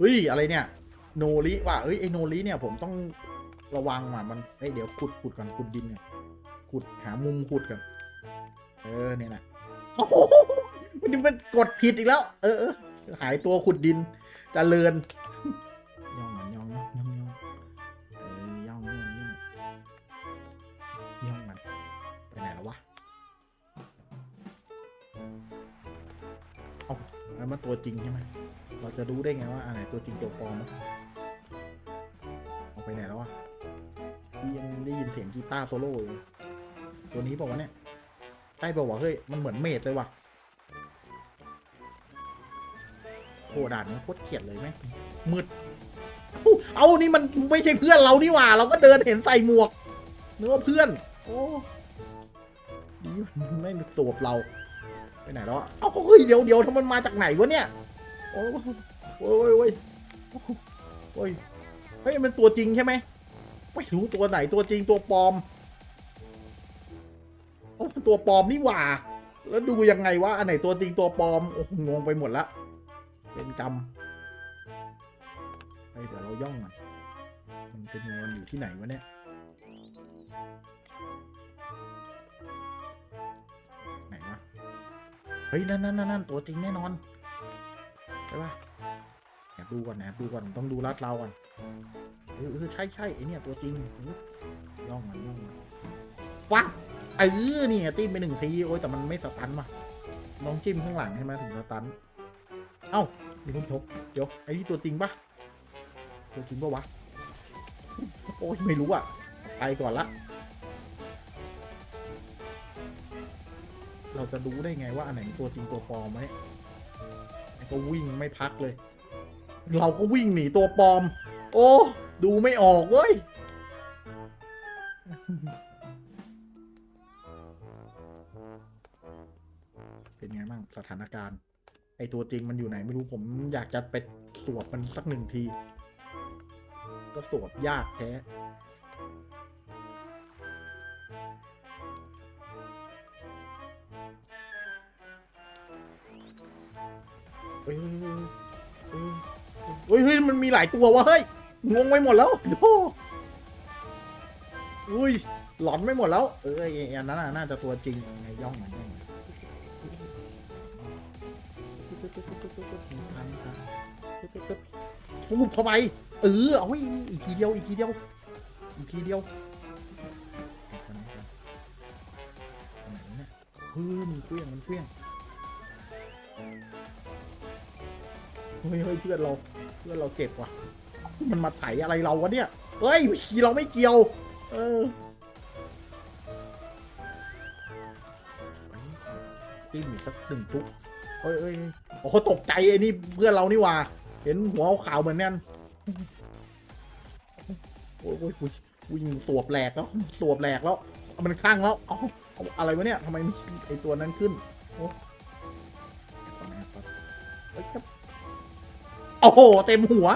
เฮ้ยอะไรเนี่ยโนริว่ะเอ้ยไอโนริเนี่ยผมต้องระวังว่ะมันเอ้ยเดี๋ยวขุดขุดก่อนขุดดินเนี่ยขุดหามุมขุดก่อนเออเนี่ยแหละโอ้โหมันมันกดผิดอีกแล้ว เออหายตัวขุดดินจเจริญย่องมันย่องย่องย่องย่องเออย่องย่องย่องย่องมันไปไหนแล้ววะเอ้าแล้วมันตัวจริงใช่ไหม เราจะรู้ได้ไงว่าอันไหนตัวจริงตัวปลอมวะเอาไปไหนแล้วอะยังได้ยินเสียงกีตาร์โซโล่อยู่ตัวนี้บอกว่าเนี่ยใช่บอกว่าเฮ้ยมันเหมือนเมดเลยว่ะโหด่านนี้โคตรเกลียดเลยไหมมืดอู้เอานี่มันไม่ใช่เพื่อนเรานี่หว่า เราก็เดินเห็นใส่หมวกนึกว่าเพื่อน โอ้ดีมันไม่สวบเรา ไปไหนแล้วอะเอ้าเฮ้ยเดี๋ยวเดี๋ยวถ้ามันมาจากไหนวะเนี่ย โอ้ยโอ้ยโอ้ยโอ้ยเฮ้ยมันตัวจริงใช่ไหมไม่รู้ตัวไหนตัวจริงตัวปลอมโอ้ตัวปลอมนี่หว่า แล้วดูยังไงว่าอันไหนตัวจริงตัวปลอมโอ้งงไปหมดละเป็นกรรมเฮ้ยเดี๋ยวเราย่องมันมันเป็นมันอยู่ที่ไหนวะเนี่ยไหนวะเฮ้ยนั่นนั่นนั่นตัวจริงแน่นอน ใช่ปะแอบดูก่อนแอบดูก่อนต้องดูลาดเราก่อนเออเอใช่ใช่ไอเนี่ยตัวจริงย่องมันย่องมันวัดเออนี่ไงติ้มไปหนึ่งทีโอ้ยแต่มันไม่สตันว่ะลองจิ้มข้างหลังใช่ไหมถึงสตันเอ้ามีคนชกเดี๋ยวไอ้นี่ตัวจริงปะตัวจริงปะวะโอ้ยไม่รู้อะไปก่อนละเราจะรู้ได้ไงว่าอันไหนตัวจริงตัวปลอมไหม ก็วิ่งไม่พักเลย เราก็วิ่งหนีตัวปลอม โอ้ ดูไม่ออกเว้ย เป็นไงบ้างสถานการณ์ ไอตัวจริงมันอยู่ไหนไม่รู้ผมอยากจะไปสวบมันสักหนึ่งที ก็สวบยากแท้ เฮ้ยเฮ้ยมันมีหลายตัววะเฮ้ยงงไปหมดแล้วโอ้อุ้ยหลอนไม่หมดแล้ว เอออ้อันนั้นน่าจะตัวจริงไงย่องมันย่องมันฟูบเข้าไปเออเอาไว้อีกทีเดียวอีกทีเดียวอีกทีเดียวเฮ้ยมันเคลี้ยงมันเคลี้ยง ฮ้ยเฮ้ยเพื่อนเราเพื่อนเราเจ็บว่ะ มันมาไถอะไรเราวะเนี่ยเฮ้ยขี่เราไม่เกี่ยว เออติ้มอีกสักหนึ่งทุกเอ้ยเอ้ยโอ้โหตกใจไอ้นี่เพื่อนเรานี่ว่า เห็นหัวขาวเหมือนแน่นโอ้ยโอ้ยวิ่งสวบแหลกแล้วสวบแหลกแล้ว มันคลั่งแล้วเอาเอาอะไรวะเนี่ยทำไมไอตัวนั้นขึ้นโอ้ยครับ โอ้โห เต็มหัว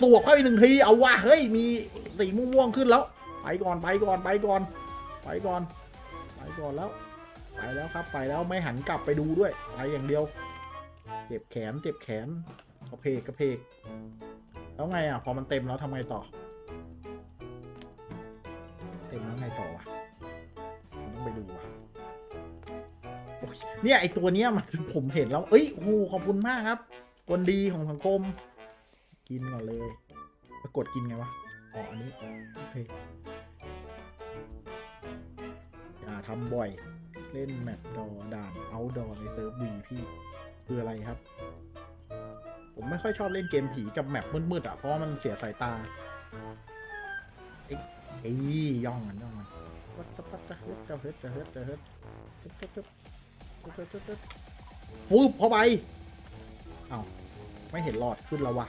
สวบเข้าไปหนึ่งที เอาว่ะเฮ้ย มีสีม่วงๆขึ้นแล้ว ไปก่อน ไปก่อน ไปก่อน ไปก่อน ไปก่อนแล้ว ไปแล้วครับ ไปแล้วไม่หันกลับไปดูด้วย ไปอย่างเดียว เจ็บแขน เจ็บแขน กระเพก กระเพก แล้วไงอะ พอมันเต็มแล้วทำไงต่อ เต็มแล้วไงต่อวะต้องไปดูว่ะเนี่ยไอตัวเนี้ยมันผมเห็นแล้ว เอ้ยโหขอบคุณมากครับคนดีของสังคม กินก่อนเลยปรากฏกินไงวะอ๋ออันนี้โอเคอย่าทำบ่อย เล่นแมปดอด่านเอาดอในเซิร์ฟวีพี่คืออะไรครับ ผมไม่ค่อยชอบเล่นเกมผีกับแมปมืดๆอะ เพราะมันเสียสายตาเอ้ยเอ้ยย่องมันย่องมันวัดตะปัดตะเฮ็ดตะเฮ็ดตะเฮ็ดตะเฮ็ดตึ๊บตึ๊บตึ๊บตึ๊บตึ๊บฟูบเข้าไปเอ้าไม่เห็นหลอดขึ้นแล้ววะ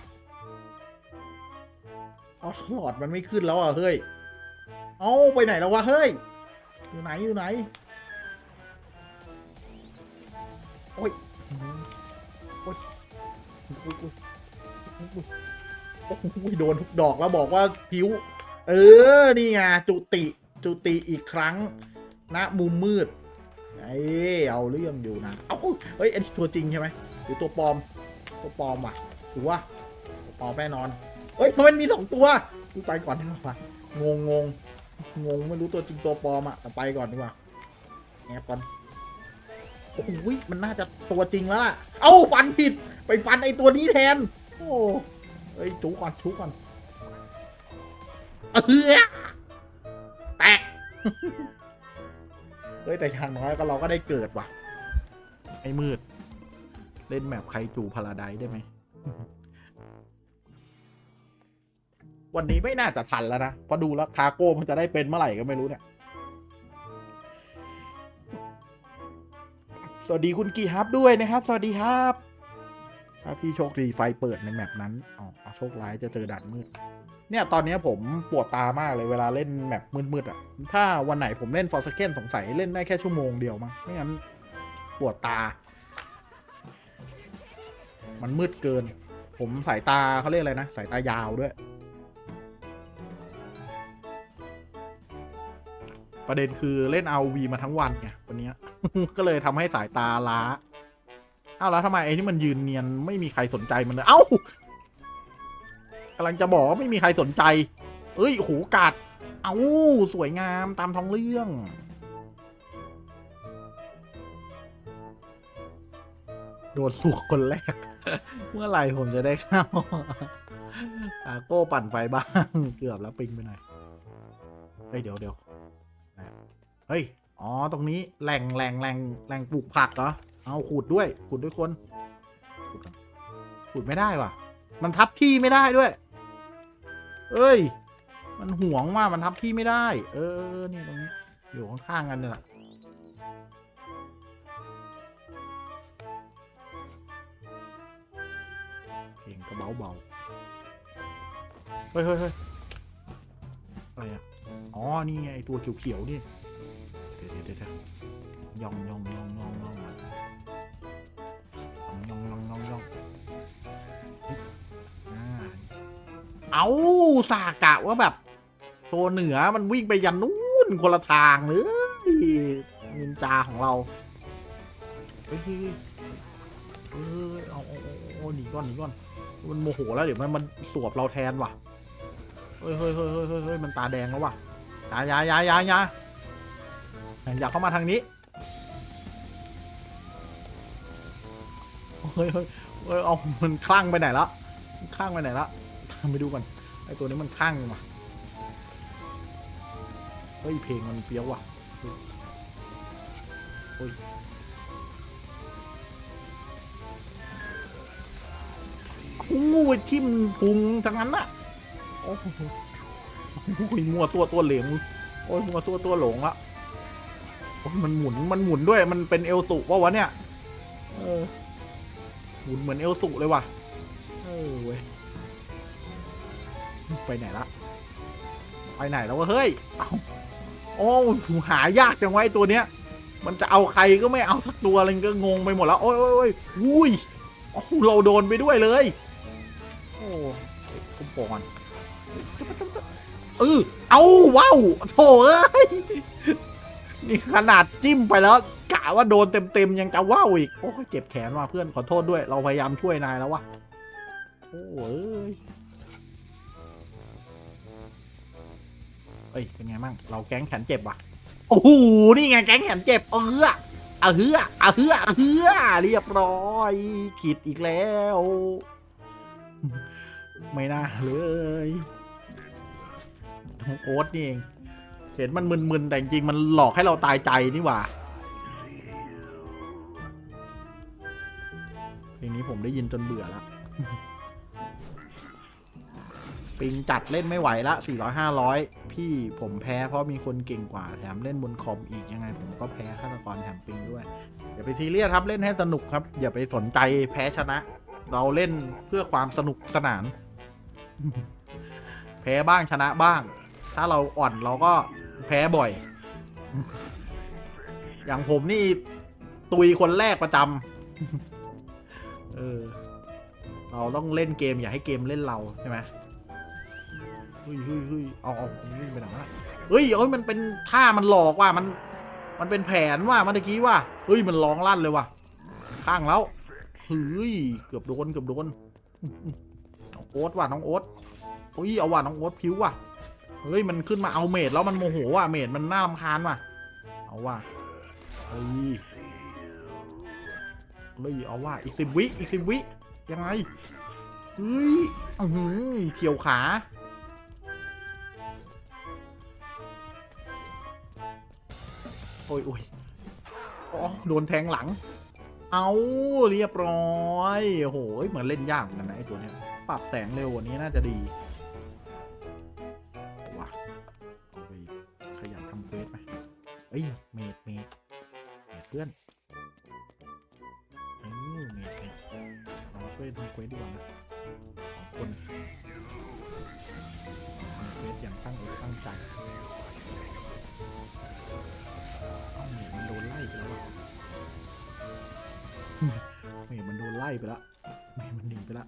เอาหลอดมันไม่ขึ้นแล้วอะเฮ้ย เอาไปไหนแล้ววะเฮ้ย อยู่ไหนอยู่ไหนโอ้ยโอ้ย โอ้ยโอ้ยโดนทุกดอกแล้วบอกว่าผิว เออ นี่ไงจุติ จุติอีกครั้งณมุมมืดไอ้เอาเรื่องอยู่นะเอ้าเฮ้ย อันนี้ตัวจริงใช่ไหมหรือตัวปลอม ตัวปลอมว่ะถือว่าตัวปลอมแน่นอน ฮ้ยมันมีสองตัวกูไปก่อนดีกว่างงงงงงไม่รู้ตัวจริงตัวปลอมอะแต่ไปก่อนดีกว่าแอบก่อนโอ้โหมันน่าจะตัวจริงแล้วล่ะ เอ้าฟันผิด ไปฟันไอตัวนี้แทน โอ้เฮ้ยจูก่อนจูก่อนเออแตกเฮ้ยแต่อย่างน้อยก็เราก็ได้เกิดว่ะไอ้มืด เล่นแมปใครจูพาราไดได้ไหม วันนี้ไม่น่าจะทันแล้วนะเพราะดูแล้วคาโก้มันจะได้เป็นเมื่อไหร่ก็ไม่รู้เนี่ย สวัสดีคุณกีฮับด้วยนะครับ สวัสดีครับถ้าพี่โชคดีไฟเปิดในแมปนั้นอ๋อโชคร้ายจะเจอด่านมืด เนี่ยตอนนี้ผมปวดตามากเลยเวลาเล่นแมปมืดๆอะ ถ้าวันไหนผมเล่นฟอร์สเกนสงสัยเล่นได้แค่ชั่วโมงเดียวมั้ง ไม่งั้นปวดตา มันมืดเกิน ผมสายตาเขาเรียกอะไรนะ สายตายาวด้วย ประเด็นคือเล่น RV มาทั้งวันไงวันนี้ ก็เลยทำให้สายตาล้าอ้าวแล้วทำไมไอ้ที่มันยืนเนียนไม่มีใครสนใจมันเลย เอ้ากำลังจะบอกว่าไม่มีใครสนใจ เอ้ยโหกัด เอ้าสวยงามตามท้องเรื่องโดนสวกคนแรก เมื่อไหร่ผมจะได้เข้าตาโก้ปั่นไฟบ้าง เกือบแล้วปิงไปหน่อยเฮ้ยเดี๋ยวเดี๋ยว เฮ้ย อ๋อ ตรงนี้แหล่งแหล่งแหล่งแหล่งปลูกผักเหรอ เอาขุดด้วย ขุดด้วยคนขุดขุดไม่ได้ว่ะ มันทับที่ไม่ได้ด้วย เอ้ย มันห่วงว่ามันทับที่ไม่ได้ เออ นี่ตรงนี้ อยู่ข้างๆกันเนี่ยแหละเพลงก็เบาเบาๆเฮ้ยเฮ้ยเฮ้ยอะไรอะ อ๋อ นี่ไงตัวเขียวๆนี่ เดี๋ยวเดี๋ยวเดี๋ยวย่องย่องย่องย่องย่องย่องย่องย่องยองเอาสากะว่าแบบตัวเหนือมันวิ่งไปยันนู่นคนละทางเลยนินจาของเราเฮ้ยเฮ้ยเฮ้ยเอเอาเอาเอาหนีก่อนหนีก่อน มันโมโหแล้วเดี๋ยวมันมันสวบเราแทนว่ะ เฮ้ยเฮ้ยเฮ้ยเฮ้ยเฮ้ยมันตาแดงแล้วว่ะยายายายายาอยากเข้ามาทางนี้เฮ้ยเฮ้ยเฮ้ยเอามันคลั่งไปไหนแล้วคลั่งไปไหนแล้วทำไปดูก่อนไอตัวนี้มันคลั่งว่ะเฮ้ยเพลงมันเฟี้ยวว่ะเฮ้ยเฮ้ยโอ้ยทิ่มพุงทั้งนั้นน่ะ โอ้โหโอ้ยมัวตัวตัวเหลงโอ้ยมัวตัวตัวหลงละโอ้ยมันหมุนมันหมุนด้วยมันเป็นเอลสุปะวะเนี่ยเออหมุนเหมือนเอลสุเลยว่ะเออเว้ยไปไหนละไปไหนแล้ววะเฮ้ยเอาโอ้หูหายากจังไว้ตัวเนี้ย มันจะเอาใครก็ไม่เอาสักตัวเลยก็งงไปหมดแล้วโอ้ยโอ้ยอ้ยอุ้ยโอ้เราโดนไปด้วยเลย โอ้สมปอน เออเอาว้าวโถเอ้ยนี่ขนาดจิ้มไปแล้วกะว่าโดนเต็มๆยังจะว่าวอีกโอ้ยเจ็บแขนว่ะเพื่อนขอโทษด้วย เราพยายามช่วยนายแล้ววะโอ้ยเอ้ยเป็นไงมั่งเราแก๊งแขนเจ็บว่ะโอ้โหนี่ไงแก๊งแขนเจ็บเออเอาเฮือเอือเอือเรียบร้อยขีดอีกแล้ว ไม่น่าเลย น้องโอ๊ตนี่เอง เห็นมันมึนๆแต่จริงมันหลอกให้เราตายใจนี่หว่าเพลงนี้ผมได้ยินจนเบื่อแล้วปิงจัดเล่นไม่ไหวละ400 500 พี่ผมแพ้เพราะมีคนเก่งกว่าแถมเล่นบนคอมอีกยังไง ผมก็แพ้ฆาตกรแถมปิงด้วย อย่าไปซีเรียสครับเล่นให้สนุกครับ อย่าไปสนใจแพ้ชนะ เราเล่นเพื่อความสนุกสนาน แพ้บ้างชนะบ้าง ถ้าเราอ่อนเราก็แพ้บ่อย อย่างผมนี่ตุยคนแรกประจำเออ เราต้องเล่นเกมอย่าให้เกมเล่นเราใช่ไหมเฮ้ยเฮ้ยเฮ้ยเอาเอาวิ่ไปไหนวะเฮ้ยเฮ้ยมันเป็นท่ามันหลอกว่ะมัน มันเป็นแผนว่ะเมื่อกี้ว่ะเฮ้ยมันร้องลั่นเลยว่ะ ข้างแล้วเฮ้ยเกือบโดนเกือบโดนน้องโอ๊ตว่ะน้องโอ๊ตโอ้ยเอาว่ะน้องโอ๊ตพิ้วว่ะ เฮ้ยมันขึ้นมาเอาเมดแล้วมันโมโหว่ะเมดมันน่ารำคาญว่ะ เอาว่ะเฮ้ยเฮ้ยเอาว่ะอีกสิบวิอีกสิบวิยังไงเฮ้ยอื้อหือเขียวขาโอ้ยโอ้ยอ๋อโดนแทงหลัง เอาเรียบร้อยโอ้โหเหมือนเล่นยากเหมือนกันนะไอตัวเนี้ยปรับแสงเร็วกว่านี้น่าจะดี เอ้ยเมดเมดเมดเพื่อนเอ้ยเมดเมดเราช่วยทำเควสดีกว่านะสองคนทำเควสอย่างตั้งอกตั้งใจเอาเมดมันโดนไล่ไปแล้วอะเมดมันโดนไล่ไปแล้วเมดมันหนีไปแล้ว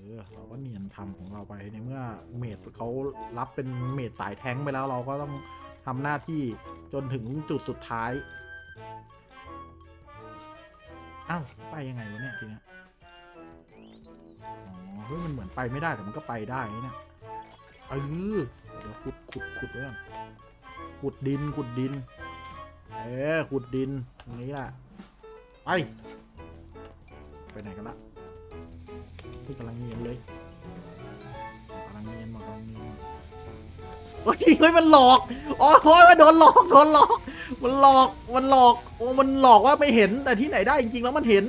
เออเราก็เนียนทำของเราไปในเมื่อเมดเขารับเป็นเมดสายแท้งไปแล้วเราก็ต้องทำหน้าที่จนถึงจุดสุดท้ายอ้าวไปยังไงวะเนี่ยทีเนี้ยอ๋อเฮ้ยมันเหมือนไปไม่ได้แต่มันก็ไปได้นะเนี่ยเออเดี๋ยวขุดขุดขุดไว้ก่อนขุดดินขุดดิน เออขุดดินตรงนี้แหละไปไปไหนกันละ ที่กำลังเนียนเลยกำลังเนียนมากำลังเนียนมาโอ้ยเฮ้ยมันหลอกโอ้ยโอ้ยโดนหลอกโดนหลอก มันหลอกมันหลอกโอ้มันหลอกว่าไม่เห็นแต่ที่ไหนได้จริงๆแล้วมันเห็น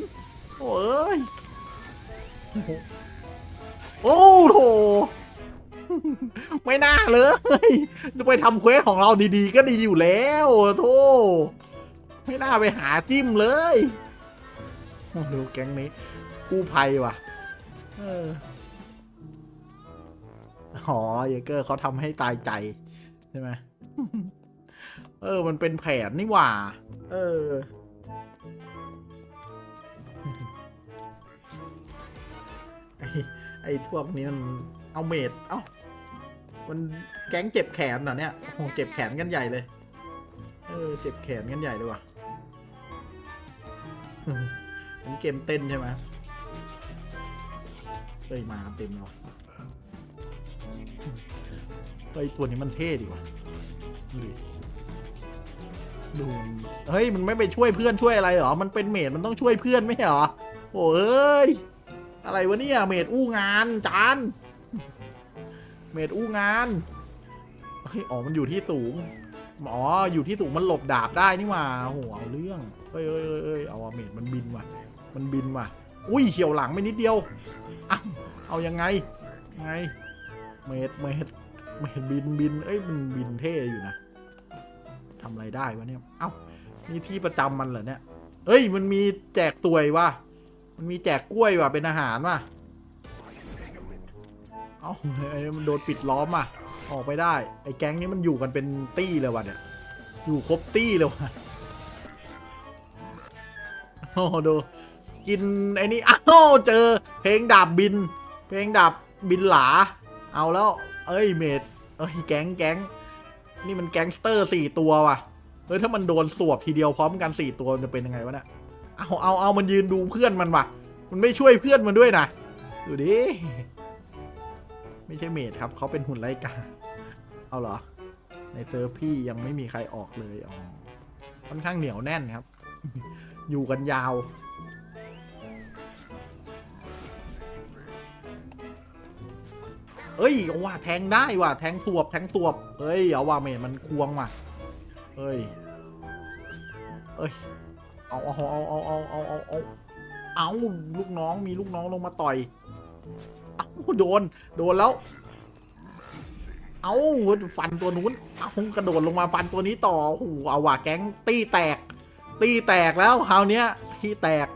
โอ้ยโอ้โหไม่น่าเลยจะไปทำเควสของเราดีๆ ก็ดีอยู่แล้วโธ่ไม่น่าไปหาจิ้มเลยโอ้ดูแก๊งนี้กู้ภัยว่ะ เอออ๋อเยเกอร์เขาทำให้ตายใจ ใช่ไหม เออ มันเป็นแผนนี่หว่า เออ ไอ้ไอ้พวกนี้มันเอาเมด เอ้า มันแก๊งเจ็บแขนเหรอเนี่ยโอ้โหเจ็บแขนกันใหญ่เลย เออ เจ็บแขนกันใหญ่เลยว่ะมันเกมเต้นใช่ไหม เฮ้ยมาเต็มแล้วว่ะเฮ้ยตัวนี้มันเท่ดีว่ะดูดิดูมันเฮ้ยมันไม่ไปช่วยเพื่อนช่วยอะไรเหรอ มันเป็นเมดมันต้องช่วยเพื่อนไม่ใช่เหรอโอ้เอ้ยอะไรวะเนี่ยเมดอู้งานจานเมดอู้งานเฮ้ยอ๋อมันอยู่ที่สูงอ๋ออยู่ที่สูงมันหลบดาบได้นี่หว่าโอ้โหเอาเรื่องเอ้ยเอ้ยเอ้ยเอ้ยเอาเมดมันบินว่ะ มันบินว่ะ อุ้ยเขียวหลังไปนิดเดียวเอาเอายังไงยังไง เมดเมดเมดบินบินเอ้ยมันบินเท่อยู่นะทำอะไรได้วะเนี่ย เอ้านี่ที่ประจำมันเหรอเนี่ย เอ้ย มันมีแจกตวยว่ะ มันมีแจกกล้วยว่ะ เป็นอาหารว่ะ เอ้าไอ้มันโดนปิดล้อมอะ ออกไปได้ ไอ้แก๊งนี้มันอยู่กันเป็นตี้เลยว่ะเนี่ย อยู่ครบตี้เลยว่ะ โอ้โดู กินไอ้นี่อ้าวเจอ เพลงดาบบิน เพลงดาบบินหลา เอาแล้ว เอ้ยเมดเอ้ยแก๊งแก๊งนี่มันแก๊งสเตอร์สี่ตัวว่ะเฮ้ยถ้ามันโดนสวบทีเดียวพร้อมกันสี่ตัวจะเป็นยังไงวะเนี่ยเอาเอาเอามันยืนดูเพื่อนมันว่ะ มันไม่ช่วยเพื่อนมันด้วยนะดูดิไม่ใช่เมดครับเขาเป็นหุ่นไล่กาเอาเหรอ ในเซิร์ฟพี่ยังไม่มีใครออกเลยอ๋อค่อนข้างเหนียวแน่นครับ อยู่กันยาว เอ้ยเอาว่าแทงได้ว่ะแทงสวบแทงสวบเอ้ยเอาว่าเมดมันควงว่ะเอ้ยเอ้ยเอาเอาเอาเอาเอาเอาเอาเอาเอาลูกน้องมีลูกน้องลงมาต่อยเอาโดนโดนแล้ว เอาฟันตัวนู้นเอากระโดดลงมาฟันตัวนี้ต่อโอ้โหเอาว่ะแก๊งตีแตก ตีแตกแล้วคราวเนี้ยที่แตก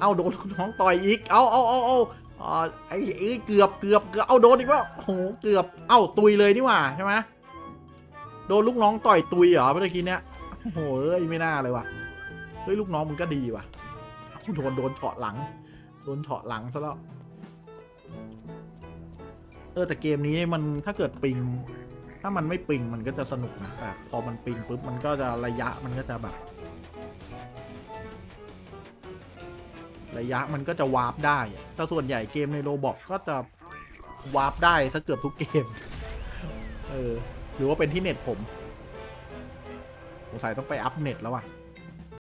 เอาโดนลูกน้องต่อยอีก เอาเอาเอาเอา อ่าไอ้ไอ้เกือบเกือบเกือบเอาโดนอีกวโอ้โหเกือบเอ้าตุยเลยนี่หว่าใช่ไหมโดนลูกน้องต่อยตุยเหรอเมื่อกี้เนี้ยโอ้โหเอ้ยไม่น่าเลยว่ะเฮ้ยลูกน้องมันก็ดีว่ะโดนโดนเฉาะหลัง โดนเฉาะหลังซะแล้วเออแต่เกมนี้มันถ้าเกิดปิง ถ้ามันไม่ปิงมันก็จะสนุกนะแต่พอมันปิงปุ๊บมันก็จะระยะมันก็จะแบบ ระยะมันก็จะวาร์ปได้แต่ส่วนใหญ่เกมในโรบอกก็จะวาร์ปได้ซะเกือบทุกเกม เออ หรือว่าเป็นที่เน็ตผมสงสัยต้องไปอัพเน็ตแล้วว่ะ